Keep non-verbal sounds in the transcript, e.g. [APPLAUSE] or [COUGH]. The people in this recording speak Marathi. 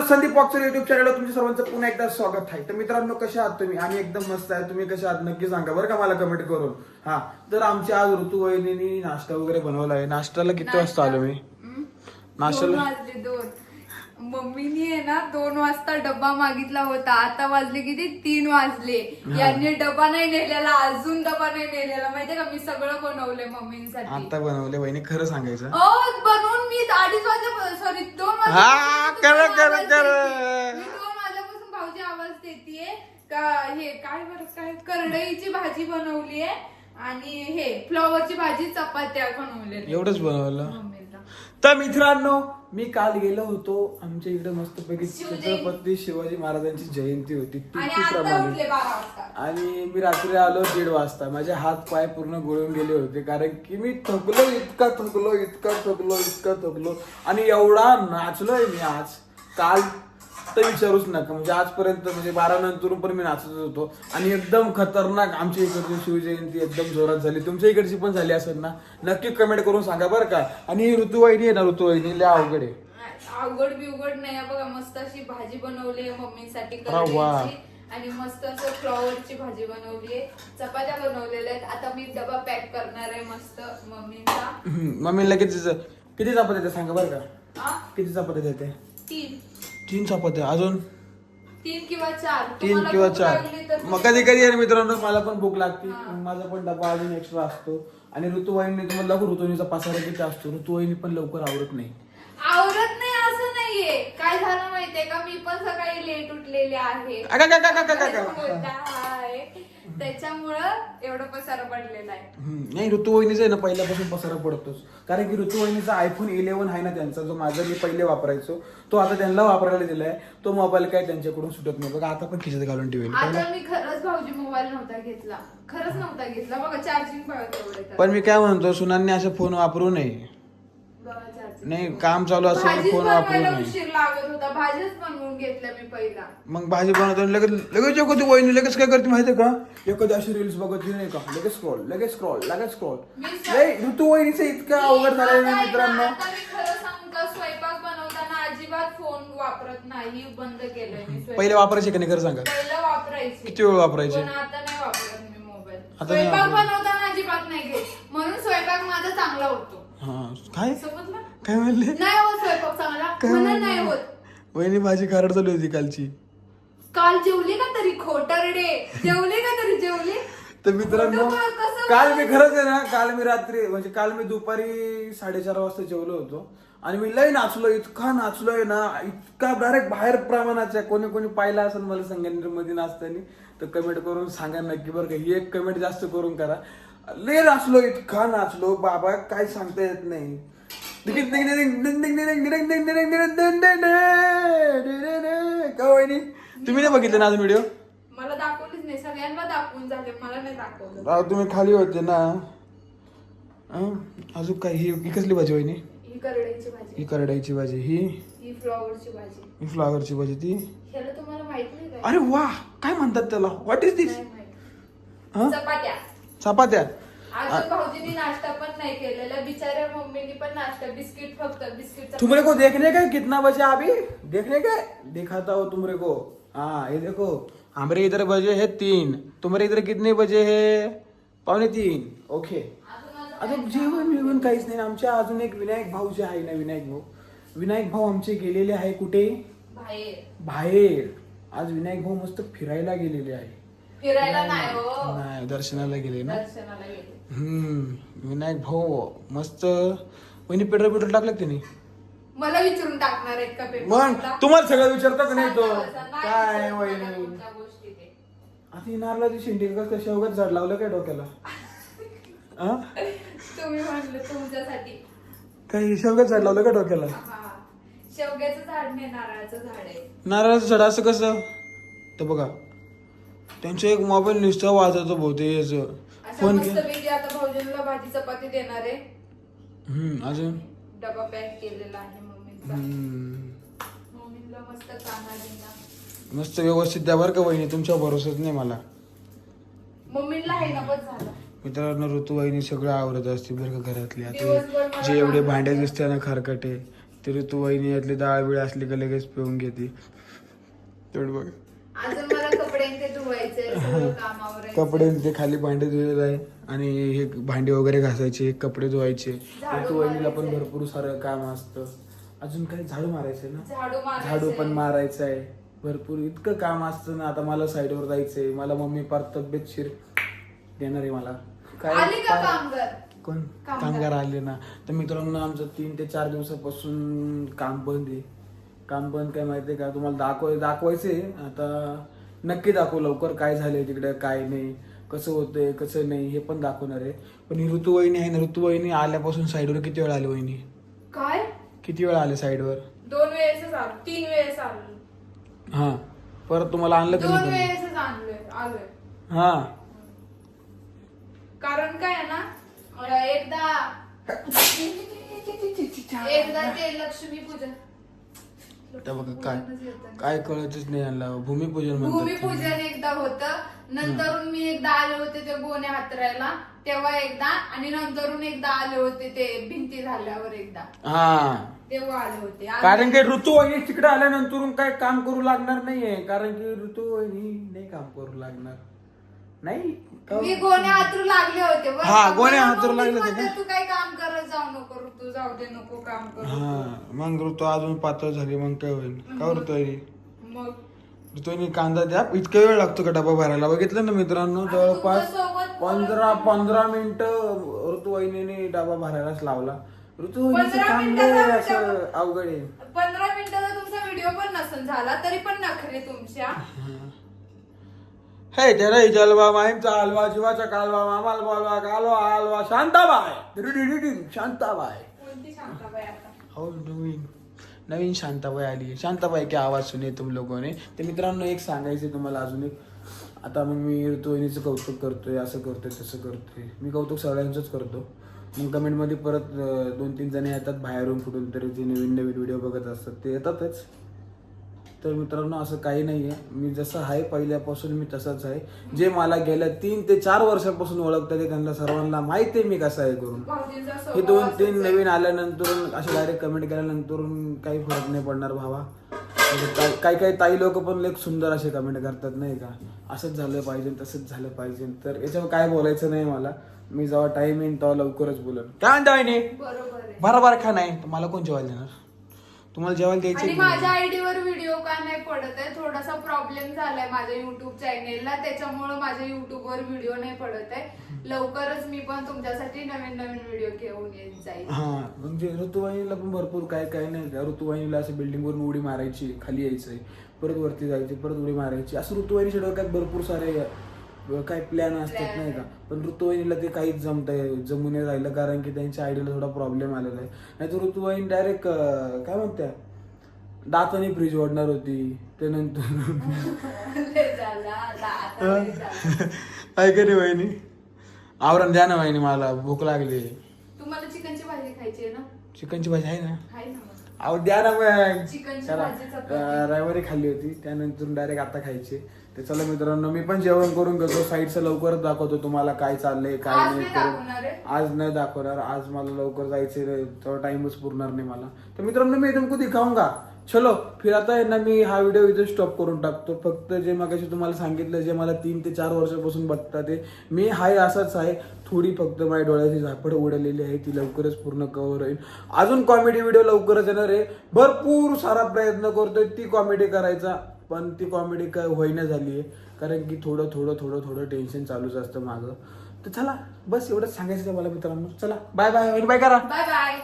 मित्रांनो संदीप बॉक्सर युट्यूब चॅनलवर तुमच्या सर्वांचं पुन्हा एकदा स्वागत आहे. तर मित्रांनो कशा आहात तुम्ही? आम्ही एकदम मस्त आहे. तुम्ही कशा आहात? नक्की सांगा बरं का मला कमेंट करून. हा तर आमच्या आज ऋतू वहिनी नाश्ता वगैरे बनवला आहे. नाश्त्याला किती वाजता आलो मी? नाश्त्याला- दोन. मम्मीनी आहे ना दोन वाजता डब्बा मागितला होता. आता वाजले किती? तीन वाजले. यांनी डबा नाही नेलेला अजून डबा नाही नेलेला. माहितीये का मी सगळं बनवलंय मम्मींसाठी. आता बनवले वहिनी खरं सांगायचं. ओ बनवून मी अडीच वाजता सॉरी दोन हा, वाजता. मी दोन वाजल्यापासून भाऊजी आवाज देतीये. का हे काय बरं काय? करडईची भाजी बनवली आहे आणि हे फ्लॉवरची भाजी चपात्या बनवल्या एवढंच बनवलं? मम्मीला. तर मित्रांनो मी काल गेलो होतो आमच्या इकडे मस्तपैकी. छत्रपती शिवाजी महाराजांची जयंती होती. वाजता. आणि मी रात्री आलो दीड वाजता. माझे हात पाय पूर्ण गळून गेले होते. कारण की मी थकलो इतका थकलो इतका थकलो इतका थकलो. आणि एवढा नाचलोय मी आज. काल तर विचारूच नका. म्हणजे आजपर्यंत म्हणजे बारा नंतर पण मी नाचत होतो. आणि एकदम खतरनाक आमच्या इकडची शिवजयंती एकदम जोरात झाली. तुमच्या इकडची पण झाली असेल ना? नक्की कमेंट करून सांगा बरं का. आणि ही ऋतुवाहिनी आहे ना ऋतुवाहिनी? लय अवघड आहे. अवघड बिवघड नाही आहे. बघा मस्त अशी भाजी बनवली आहे मम्मीसाठी वा. आणि मस्त असं फ्लॉवरची भाजी बनवली आहे. चपात्या बनवलेल्या आहेत. आता मी डबा पॅक करणार आहे मस्त मम्मीचा. हम्म, मम्मीला किती किती चपात्या देते? सांगा बरं का. आ? किती चपात्या देते? तीन. तीन चपात्या अजून? तीन किंवा चार. तीन किंवा चार. मग कधी कधी मित्रांनो मला पण भूक लागते. माझा पण डबा अजून एक्स्ट्रा असतो. आणि ऋतुवाहिनी तुम्हाला दाखवू ऋतुवाहिनीचा पसारा किती असतो? ऋतुवाहिनी पण लवकर आवडत नाही. आवरत नाही असं नाहीये. काय झालं माहितीये का? मी पण सकाळी लेट उठलेले आहे. त्याच्यामुळं एवढं पसारा पडलेला आहे. हम्म, नाही ऋतुवाहिनीचा आहे ना पहिल्यापासून पसारा पडतोच. कारण की ऋतुवाहिनीचा आयफोन इलेव्हन आहे ना त्यांचा जो माझा मी पहिले वापरायचो तो आता त्यांना वापरायला दिलाय. तो मोबाईल काय त्यांच्याकडून सुटत नाही. बघा आता पण खिशात घालून ठेवेल. आता मी खरंच भाऊजी मोबाईल नव्हता घेतला. खरंच नव्हता घेतला. बघा चार्जिंग तर. पण मी काय म्हणतो सुनांनी असे फोन वापरू नये. नाही काम चालू असेल भाजीच फोन वापरू बनवायला नये उशीर लागत होता. भाजीच बनवून घेतल्या मी पहिला. मग भाजी बनवतो आणि लगेच लगेच एखादी वहिनी लगेच काय करते माहितीये का? एखादी अशी रील्स बघत नाही का? लगेच स्क्रॉल लगेच स्क्रॉल लगेच स्क्रॉल मी स- नाही ऋतू वहिनीचं इतकं अवघड झालंय ना आहे मित्रांनो. आता मी खरं सांगू का स्वयंपाक बनवताना अजिबात फोन वापरत नाही. बंद केलंय मी स्वयंपाक. पहिले वापरायचे का नाही? खरं सांगा. पहिलं वापरायचे. किती वेळ वापरायचे? पण आता नाही वापरत मी मोबाईल आता नाही स्वयंपाक वापरत. बनवताना अजिबात नाही घेत. म्हणून स्वयंपाक माझा चांगला होतो. हा काय? समजलं? काय म्हणले? नाही होत स्वयंपाक चांगला. काय? नाही होत. वहिनी भाजी खारड चालू होती कालची. काल जेवली का तरी? खोटरडे जेवले का तरी? जेवले? तर मित्रांनो कसं काल मी? खरंच आहे ना काल मी रात्री म्हणजे काल मी दुपारी साडेचार वाजता जेवलो होतो. आणि मी लय नाचलो इतका नाचलोय ना इतका डायरेक्ट बाहेर प्रमाणाच्या कोणी कोणी पाहिला असेल मला संगमेश्वरमध्ये नाचताना तर कमेंट करून सांगा नक्की बरं का. ही एक कमेंट जास्त करून करा. लय नाचलो इतका नाचलो. बाबा काय सांगता येत नाही. तुम्ही नाही बघितलं ना अजून व्हिडिओ मला दाखवलीच नाही. सगळ्यांना दाखवून झाले. मला नाही दाखवलं. राव तुम्ही खाली होते ना? अजून काय? ही ही कसली भाजी वहिनी? ही करड्याची भाजी. ही करडाईची भाजी ही? ही फ्लॉवरची भाजी. ही फ्लावरची भाजी ती? ह्याला तुम्हाला माहीत नाही काय अरे वा! काय म्हणतात त्याला? व्हॉट इज दिस नाही माहीत. हा चपात्या. चपात्या? अजून भाऊजीनी नाश्ता पण नाही केलेला. पण नाश्ता बिस्किट फक्त बिस्किट तुमरे को देखने का कितना बजे अभी? देखने का? दिखाता हो तुमरे को. हाँ ये देखो. हमारे इधर बजे है तीन. तुम्हारे इधर कितने बजे है? पावणे तीन. ओके. अजून जेवण बिवण काहीच नाही. आमच्या अजून एक विनायक भाऊ जे आहे ना विनायक भाऊ. विनायक भाऊ आमचे गेलेले आहे कुठे? बाहेर. आज विनायक भाऊ मस्त फिरायला गेलेले आहे. फिरायला नाही हो. नाही दर्शनाला गेले ना? दर्शनाला गेले. हम्म विनायक भाऊ मस्त. वहिनी पेट्रोल पेट्रोल टाकलं त्यांनी? मला विचारून टाकणार आहेत का पेपर मग तुम्हाला सगळं विचारता का नाही तो. काय वहिनी? गोष्टी ते. आता नारला ती शेंडी का शेवगात झाड लावलं काय डोक्याला? [LAUGHS] हा? तुम्ही म्हणलं तुमच्यासाठी. काय शेवगात झाड लावलं का डोक्याला? हा. शेवग्याचं झाड नाही नारळाचं झाड आहे. नारळाचं झाड असं कसं? तर बघा त्यांचं एक मोबाईल नुसतं वाजवतो बहुते याचं. फोन मस्त के पैकी आता भाऊजींना भाजी चपाती देणार आहे. हम्म अजून? डबा पॅक केलेला आहे मम्मीचा. हम्म. मम्मीला मस्त काना दिला मस्त व्यवस्थित द्या बरं का वहिनी तुमच्या भरोसाच नाही मला. मम्मीला आहे ना बस झालं. मित्रांनो ऋतुवाहिनी सगळं आवरत असते बरं का घरातली. दिवसभर आता मला जे एवढे भांडे. दिसते ना खरकटे ती ऋतू वहिनी यातली डाळ बिळ असली का लगेच पिऊन घेते. तेवढं बघ. अजून कपडे ते धुवायचे सगळं काम आवरायचं कपडे ते खाली भांडे धुलेले आहे आणि हे भांडे वगैरे घासायचे कपडे धुवायचे. झाडू ऋतू वहिनीला पण. भरपूर सारं काम असतं. अजून काही झाडू मारायचंय ना? झाडू मारायचं. झाडू पण मारायचं आहे भरपूर इतकं काम असतं ना आता मला साईडवर जायचंय. मला मम्मी पार तब्येतशीर देणार आहे मला. आली का काय? कामगार? कोण? कामगार. कामगार आले ना. तर मित्रांनो आमचं तीन ते चार दिवसापासून काम बंद आहे. काम बंद काय माहितीये का? तुम्हाला दाखवाय दाखवायचंय. आता नक्की दाखवू लवकर काय झालंय तिकडे काय नाही कसं होतंय कसं नाही हे पण दाखवणार आहे. पण ही ऋतू वहिनी आहे ना ऋतू वहिनी आल्यापासून साईडवर किती वेळ आली वहिनी? काय? किती वेळ आले साईडवर दोन वेळेसच आलो तीन वेळेस आलो. हा परत तुम्हाला आणलं दोन वेळेसच आणलोय आलोय. हा. कारण काय आहे ना अं, एकदा [LAUGHS] एकदा ते लक्ष्मी पूजन आता बघा काय काय कळतच नाही यांना. भूमिपूजन म्हणतात भूमिपूजन एकदा होत. नंतरून मी एकदा आले होते ते गोणे हातरायला. तेव्हा एकदा आणि नंतरून एकदा आले होते ते भिंती झाल्यावर एकदा. हा. तेव्हा आले होते. आणि- कारण की ऋतू वहिनी तिकडे आल्यानंतर काय काम करू लागणार नाहीये. कारण की ऋतू वहिनी नाही काम करू लागणार. नाही मी गोणे हातरू लागले होते बरं हा, का? मला हातरू लागले होते. म्हणते, का? तू काही काम करत जाऊ नको तू जाऊ दे नको काम करू. हा मग ऋतू अजून पातळ झाली मग काय होईल? का ऋतू मग? कांदा द्या इतका वेळ लागतो का डबा भरायला? बघितलं ना मित्रांनो जवळपास तुमच्यासोबत पंधरा पंधरा मिनिटं ऋतू वहिनीने डबा भरायलाच लावला. ऋतू वहिनीचं पंधरा काम मिनिटाचा लय असं अवघड आहे. पंधरा मिनिटाचा तुमचा व्हिडिओ पण नसेल झाला तरी पण नखरे तुमच्या. हे तेरा जलवा माईमचा हलवा जीवाचा कालवा मामाला बोलवा कालवा हलवा शांताबाय शांताबाय कोणती शांताबाई आता? हो नवीन. शांताबाई आली शांताबाई की आवाज सुने तुम लोगों ने? तर मित्रांनो एक सांगायचं तुम्हाला अजून एक. आता मग मी ऋतुवाहिनीचं कौतुक करतोय असं करतोय तसं करतोय. मी कौतुक सगळ्यांचंच करतो. मग कमेंटमध्ये परत दोन तीन जण येतात बाहेरून कुठून तरी जे नवीन नवीन व्हिडिओ बघत असतात ते येतातच. तर मित्रांनो असं काही नाही आहे मी जसं आहे पहिल्यापासून मी तसंच आहे. जे मला गेल्या तीन ते चार वर्षापासून ओळखतात ते त्यांना सर्वांना माहिती आहे मी कसं आहे करून. हे दोन तीन. नवीन आल्यानंतर असे डायरेक्ट कमेंट केल्यानंतर काही फरक नाही पडणार भावा. म्हणजे काही काही ताई लोक पण लेख सुंदर असे कमेंट करतात नाही का? असंच झालं पाहिजे तसंच झालं पाहिजे. तर याच्यावर काय बोलायचं नाही मला. मी जेव्हा टाइम येईन तेव्हा लवकरच बोलेन. काय म्हणता वहिनी? बरोबर आहे. बरोबर खा नाही. मला कोण जेवायला देणार? तुम्हाला जेवायला द्यायचं माझ्या आयडीवर का नाही पडत आहे. थोडासा प्रॉब्लेम झालाय माझ्या युट्यूब चॅनेलला त्याच्यामुळे माझ्या युट्यूबवर व्हिडिओ नाही पडत आहे. लवकरच मी पण तुमच्यासाठी नवीन नवीन व्हिडिओ घेऊन येत जाईल. हा म्हणजे ऋतुवाहिनीला पण भरपूर काय काय नाही. का ऋतुवाहिनीला असं बिल्डिंग वरून उडी मारायची खाली यायचंय. परत वरती जायची परत उडी मारायची. असं ऋतुवाहिनीच्या डोक्यात भरपूर सारे काय प्लॅन असतात नाही का? पण ऋतुवाहिनीला ते काहीच जमत जमू नाही राहिलं. कारण की त्यांच्या आयडीला थोडा प्रॉब्लेम आलेला आहे. नाही तर ऋतुवाहिनी डायरेक्ट काय म्हणत्या? दाताने फ्रीज ओढणार होती. त्यानंतर. काय करे वहिनी. आवरण द्या ना वहिनी मला भूक लागली. तुम्हाला चिकनची भाजी खायची आहे ना? चिकनची भाजी आहे ना. अहो द्या ना मग रविवारी खाल्ली होती त्यानंतर डायरेक्ट आता खायची तर चला मित्रांनो मी पण जेवण करून घेतो. साईडचं लवकरच दाखवतो तुम्हाला काय चाललंय काय नाही? आज नाही दाखवणार. आज मला लवकर जायचे तेव्हा टाइमच पुरणार नाही मला. तर मित्रांनो मी तुमको दिखाऊंगा चलो फिर आता यांना ना मी हा व्हिडिओ इथे स्टॉप करून टाकतो. फक्त जे मगाशी तुम्हाला सांगितलं जे मला तीन ते चार वर्षापासून बघतात ते मी हाय असाच आहे. थोडी फक्त माझ्या डोळ्याची झापड उडलेली आहे. ती लवकरच पूर्ण कव्हर होईल. अजून कॉमेडी व्हिडिओ लवकरच येणार आहे. भरपूर सारा प्रयत्न करतोय. ती कॉमेडी करायचा पण ती कॉमेडी काय होईना झाली आहे. कारण की थोडं थोडं थोडं थोडं टेन्शन चालूच असतं मागं. तर चला बस एवढंच सांगायचं मला मित्रांनो. चला बाय बाय बाय करा. Bye bye